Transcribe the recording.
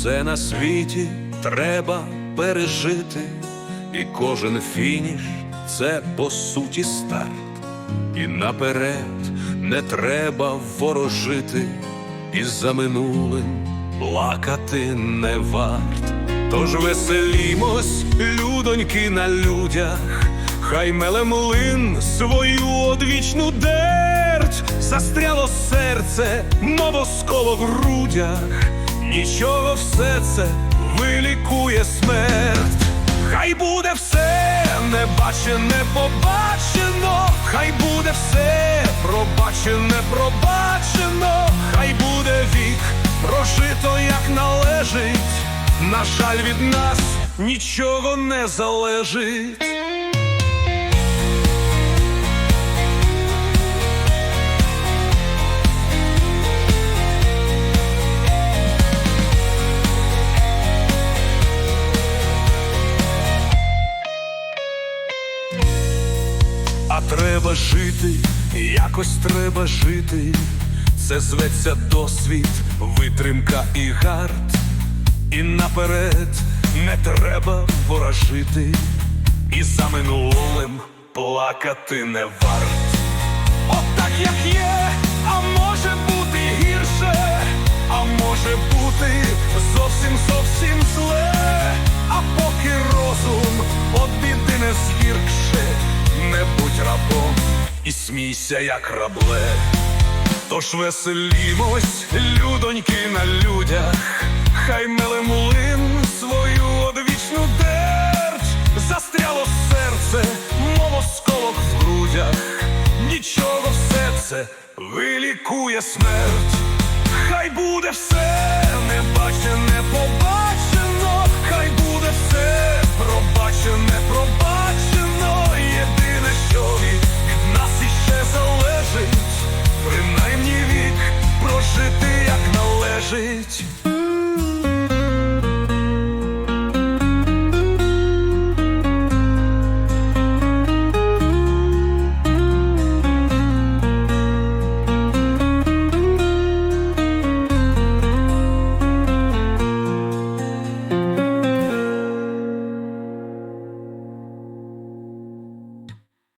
Все на світі треба пережити, і кожен фініш це по суті старт. І наперед не треба ворожити, і за минулим плакати не варт. Тож веселімось, людоньки на людях, хай меле млин свою одвічну дерть, застряло серце, мов осколо в грудях, нічого все це вилікує смерть. Хай буде все небачене, побачено, хай буде все пробачене, пробачено, хай буде вік прожито, як належить. На жаль, від нас нічого не залежить. Треба жити, якось треба жити. Це зветься досвід, витримка і гард. І наперед не треба ворожити, і за минулим плакати не варт. От так як є, а може бути гірше, а може бути зовсім зовсім зле. І смійся, як рабле. Тож веселімось, людоньки на людях, хай меле млин свою одвічну дерть, застряло серце, мов осколок в грудях, нічого все це вилікує смерть, хай буде все залежить.